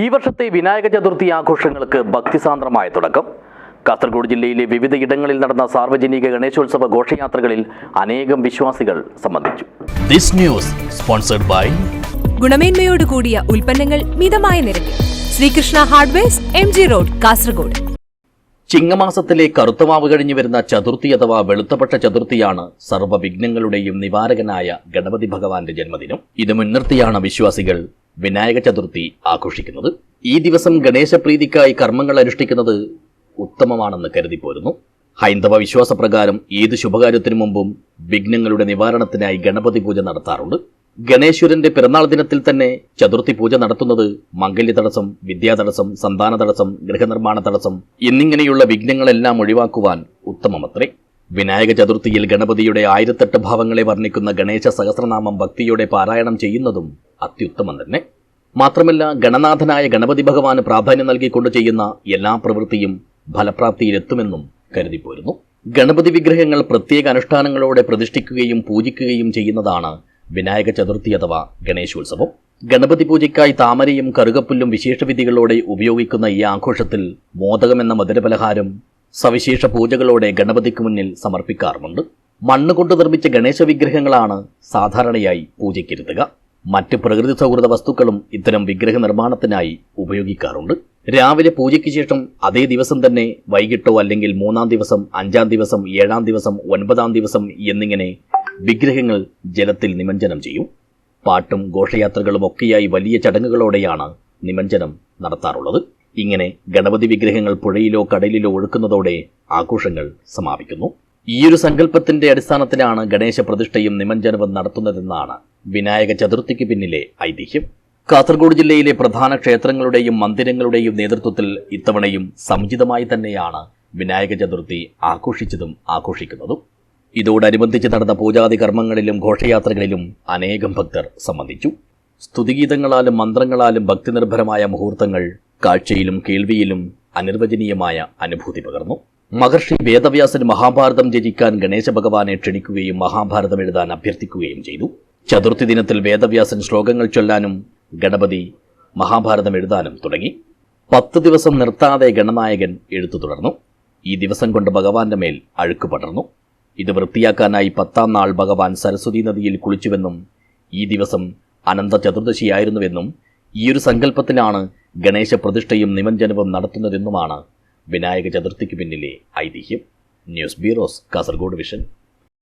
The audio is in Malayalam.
ഈ വർഷത്തെ വിനായക ചതുർത്ഥി ആഘോഷങ്ങൾക്ക് ഭക്തിസാന്ദ്രമായ തുടക്കം. കാസർഗോഡ് ജില്ലയിലെ വിവിധ ഇടങ്ങളിൽ നടന്ന സാർവജനിക ഗണേശോത്സവ ഘോഷയാത്രകളിൽ അനേകം വിശ്വാസികൾ സംബന്ധിച്ചു. This news sponsored by ഗുണമേന്മയോട് കൂടിയ ഉൽപ്പന്നങ്ങൾ മിതമായ നിരക്കിൽ. Sreekrishna hardwares M G road Kasaragod. ചിങ്ങമാസത്തിലെ കറുത്തമാവ് കഴിഞ്ഞു വരുന്ന ചതുർത്ഥി അഥവാ വെളുത്തപക്ഷ ചതുർത്ഥിയാണ് സർവവിഘ്നങ്ങളുടെയും നിവാരകനായ ഗണപതി ഭഗവാന്റെ ജന്മദിനം. ഇത് മുൻനിർത്തിയാണ് വിശ്വാസികൾ വിനായക ചതുർത്ഥി ആഘോഷിക്കുന്നത്. ഈ ദിവസം ഗണേശപ്രീതിക്കായി കർമ്മങ്ങൾ അനുഷ്ഠിക്കുന്നത് ഉത്തമമാണെന്ന് കരുതിപ്പോരുന്നു ഹൈന്ദവ വിശ്വാസപ്രകാരം ഏത് ശുഭകാര്യത്തിനു മുമ്പും വിഘ്നങ്ങളുടെ നിവാരണത്തിനായി ഗണപതി പൂജ നടത്താറുണ്ട്. ഗണേശ്വരന്റെ പിറന്നാൾ ദിനത്തിൽ തന്നെ ചതുർത്ഥി പൂജ നടത്തുന്നത് മംഗല്യ തടസ്സം വിദ്യാ തടസ്സം സന്താന തടസ്സം ഗൃഹനിർമ്മാണ തടസ്സം എന്നിങ്ങനെയുള്ള വിഘ്നങ്ങളെല്ലാം ഒഴിവാക്കുവാൻ ഉത്തമമത്രേ. വിനായക ചതുർത്ഥിയിൽ ഗണപതിയുടെ ആയിരത്തെട്ട് ഭാവങ്ങളെ വർണിക്കുന്ന ഗണേശ സഹസ്രനാമം ഭക്തിയോടെ പാരായണം ചെയ്യുന്നതും അത്യുത്തമം തന്നെ. മാത്രമല്ല ഗണനാഥനായ ഗണപതി ഭഗവാന് പ്രാധാന്യം നൽകിക്കൊണ്ട് ചെയ്യുന്ന എല്ലാ പ്രവൃത്തിയും ഫലപ്രാപ്തിയിലെത്തുമെന്നും കരുതിപ്പോരുന്നു. ഗണപതി വിഗ്രഹങ്ങൾ പ്രത്യേക അനുഷ്ഠാനങ്ങളോടെ പ്രതിഷ്ഠിക്കുകയും പൂജിക്കുകയും ചെയ്യുന്നതാണ് വിനായക ചതുർത്ഥി അഥവാ ഗണേശോത്സവം. ഗണപതി പൂജയ്ക്കായി താമരയും കറുകപ്പുല്ലും വിശേഷവിധികളോടെ ഉപയോഗിക്കുന്ന ഈ ആഘോഷത്തിൽ മോദകം എന്ന മധുരപലഹാരം സവിശേഷ പൂജകളോടെ ഗണപതിക്ക് മുന്നിൽ സമർപ്പിക്കാറുമുണ്ട്. മണ്ണുകൊണ്ട് നിർമ്മിച്ച ഗണേശ വിഗ്രഹങ്ങളാണ് സാധാരണയായി പൂജയ്ക്കിരുത്തുക മറ്റ് പ്രകൃതി സൗഹൃദ വസ്തുക്കളും ഇത്തരം വിഗ്രഹ നിർമ്മാണത്തിനായി ഉപയോഗിക്കാറുണ്ട്. രാവിലെ പൂജയ്ക്ക് ശേഷം അതേ ദിവസം തന്നെ വൈകിട്ടോ അല്ലെങ്കിൽ മൂന്നാം ദിവസം അഞ്ചാം ദിവസം ഏഴാം ദിവസം ഒൻപതാം ദിവസം എന്നിങ്ങനെ വിഗ്രഹങ്ങൾ ജലത്തിൽ നിമഞ്ജനം ചെയ്യും. പാട്ടും ഘോഷയാത്രകളും ഒക്കെയായി വലിയ ചടങ്ങുകളോടെയാണ് നിമഞ്ജനം നടത്താറുള്ളത്. ഇങ്ങനെ ഗണപതി വിഗ്രഹങ്ങൾ പുഴയിലോ കടലിലോ ഒഴുക്കുന്നതോടെ ആഘോഷങ്ങൾ സമാപിക്കുന്നു. ഈയൊരു സങ്കല്പത്തിന്റെ അടിസ്ഥാനത്തിലാണ് ഗണേശ പ്രതിഷ്ഠയും നിമഞ്ജനവും നടത്തുന്നതെന്നാണ് വിനായക ചതുർത്ഥിക്ക് പിന്നിലെ ഐതിഹ്യം. കാസർഗോഡ് ജില്ലയിലെ പ്രധാന ക്ഷേത്രങ്ങളുടെയും മന്ദിരങ്ങളുടെയും നേതൃത്വത്തിൽ ഇത്തവണയും സമുചിതമായി തന്നെയാണ് വിനായക ചതുർത്ഥി ആഘോഷിച്ചതും ആഘോഷിക്കുന്നതും. ഇതോടനുബന്ധിച്ച് നടന്ന പൂജാതി കർമ്മങ്ങളിലും ഘോഷയാത്രകളിലും അനേകം ഭക്തർ സംബന്ധിച്ചു. സ്തുതിഗീതങ്ങളാലും മന്ത്രങ്ങളാലും ഭക്തിനിർഭരമായ മുഹൂർത്തങ്ങൾ കാഴ്ചയിലും കേൾവിയിലും അനിർവചനീയമായ അനുഭൂതി പകർന്നു. മഹർഷി വേദവ്യാസൻ മഹാഭാരതം രചിക്കാൻ ഗണേശ ഭഗവാനെ ക്ഷണിക്കുകയും മഹാഭാരതം എഴുതാൻ അഭ്യർത്ഥിക്കുകയും ചെയ്തു. ചതുർത്ഥി ദിനത്തിൽ വേദവ്യാസൻ ശ്ലോകങ്ങൾ ചൊല്ലാനും ഗണപതി മഹാഭാരതം എഴുതാനും തുടങ്ങി. പത്ത് ദിവസം നിർത്താതെ ഗണനായകൻ എഴുത്തു തുടർന്നു. ഈ ദിവസം കൊണ്ട് ഭഗവാന്റെ മേൽ അഴുക്ക് പടർന്നു. ഇത് വൃത്തിയാക്കാനായി പത്താം നാൾ ഭഗവാൻ സരസ്വതി നദിയിൽ കുളിച്ചുവെന്നും ഈ ദിവസം അനന്ത ചതുർദശിയായിരുന്നുവെന്നും ഈയൊരു സങ്കല്പത്തിലാണ് ഗണേശ പ്രതിഷ്ഠയും നിമഞ്ജനവും നടത്തുന്നതെന്നുമാണ് വിനായക ചതുർത്ഥിക്ക് പിന്നിലെ ഐതിഹ്യം ന്യൂസ് ബ്യൂറോസ് കാസർഗോഡ് വിഷൻ